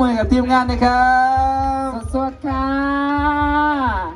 มือกับทีมงานนะครับ สวัสดีค่ะ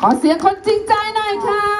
ขอเสียงคนจริงใจหน่อยค่ะ